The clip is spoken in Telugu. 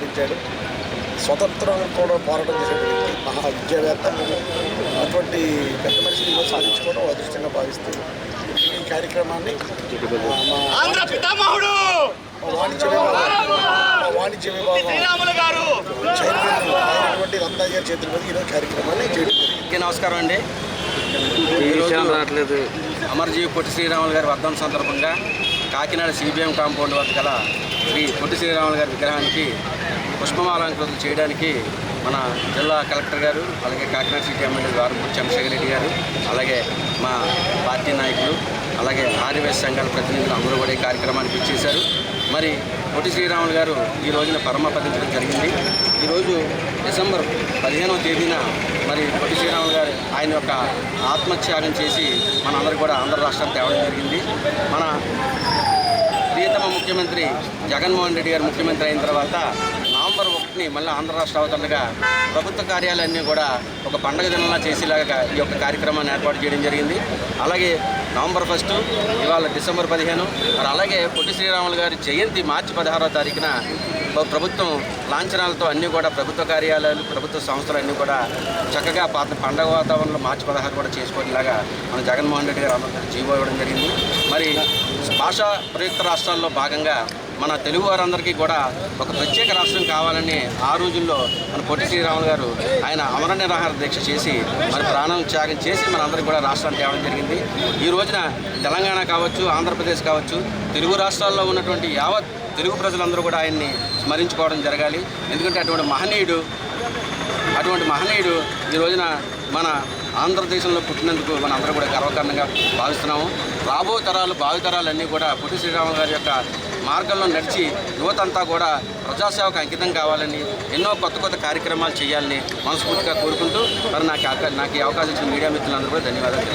పుట్టాడు స్వతంత్రం కూడా పోరాటం చేసేటువంటి వ్యక్తి మహా విద్యావేత్త అటువంటి పెద్ద మనిషిని సాధించుకోవడం అదృష్టంగా భావిస్తూ ఈ కార్యక్రమాన్ని వాణిజ్య వాణిజ్య విభాగం శ్రీరాములు గారు! చేతుల మీద ఈరోజు కార్యక్రమాన్ని చేయడం నమస్కారం అండి. ఈరోజు అమర్జీవి పొట్టి శ్రీరాములు గారి వర్ధం సందర్భంగా కాకినాడ సిబిఎం కాంపౌండ్ వద్ద గల శ్రీ పొట్టి శ్రీరాములు గారి విగ్రహానికి పుష్పమాలంకృతం చేయడానికి మన జిల్లా కలెక్టర్ గారు అలాగే కాకినాడ సిటీ ఎమ్మెల్యే ద్వారపూడి చంద్రశేఖర్ రెడ్డి గారు అలాగే మా పార్టీ నాయకులు అలాగే ఆదివాసీ సంఘాల ప్రతినిధులు అందరూ కూడా ఈ కార్యక్రమానికి ఇచ్చేశారు మరి పొట్టి శ్రీరాములు గారు ఈ రోజున పరమపదించడం జరిగింది. ఈరోజు డిసెంబర్ పదిహేనవ తేదీన మరి పొట్టి శ్రీరాములు గారు ఆయన యొక్క ఆత్మత్యాగం చేసి మనందరూ కూడా ఆంధ్ర రాష్ట్రం తేవడం జరిగింది. మన ప్రియతమ ముఖ్యమంత్రి జగన్మోహన్ రెడ్డి గారు ముఖ్యమంత్రి అయిన తర్వాత వాటిని మళ్ళీ ఆంధ్ర రాష్ట్ర అవతరణగా ప్రభుత్వ కార్యాలయాన్ని కూడా ఒక పండగ దినంలా చేసేలాగా ఈ యొక్క కార్యక్రమాన్ని ఏర్పాటు చేయడం జరిగింది. అలాగే నవంబర్ ఫస్ట్ ఇవాళ డిసెంబర్ పదిహేను మరి అలాగే పొట్టి శ్రీరాములు గారి జయంతి మార్చి పదహారో తారీఖున ప్రభుత్వం లాంఛనాలతో అన్నీ కూడా ప్రభుత్వ కార్యాలయాలు ప్రభుత్వ సంస్థలు అన్నీ కూడా చక్కగా పాత పండగ వాతావరణంలో మార్చి పదహారు కూడా చేసుకునేలాగా మన జగన్మోహన్ రెడ్డి గారు అందరికీ జీవో ఇవ్వడం జరిగింది. మరి భాషా ప్రయుక్త రాష్ట్రాల్లో భాగంగా మన తెలుగు వారందరికీ కూడా ఒక ప్రత్యేక రాష్ట్రం కావాలని ఆ రోజుల్లో మన పొట్టి శ్రీరాములు గారు ఆయన అమర నిరాహార దీక్ష చేసి మరి ప్రాణం త్యాగం చేసి మనందరికీ కూడా రాష్ట్రాన్ని తేవడం జరిగింది. ఈ రోజున తెలంగాణ కావచ్చు ఆంధ్రప్రదేశ్ కావచ్చు తెలుగు రాష్ట్రాల్లో ఉన్నటువంటి యావత్ తెలుగు ప్రజలందరూ కూడా ఆయన్ని స్మరించుకోవడం జరగాలి. ఎందుకంటే అటువంటి మహనీయుడు అటువంటి మహనీయుడు ఈ రోజున మన ఆంధ్రదేశంలో పుట్టినందుకు మన అందరూ కూడా గర్వకారణంగా భావిస్తున్నాము. రాబో తరాలు భావితరాలు అన్నీ కూడా పొట్టి శ్రీరాములు గారి యొక్క మార్గంలో నడిచి యువతంతా కూడా ప్రజాసేవకు అంకితం కావాలని ఎన్నో కొత్త కొత్త కార్యక్రమాలు చేయాలని మనస్ఫూర్తిగా కోరుకుంటూ మరి నాకు నాకు ఈ అవకాశం ఇచ్చిన మీడియా మిత్రులందరూ కూడా ధన్యవాదాలు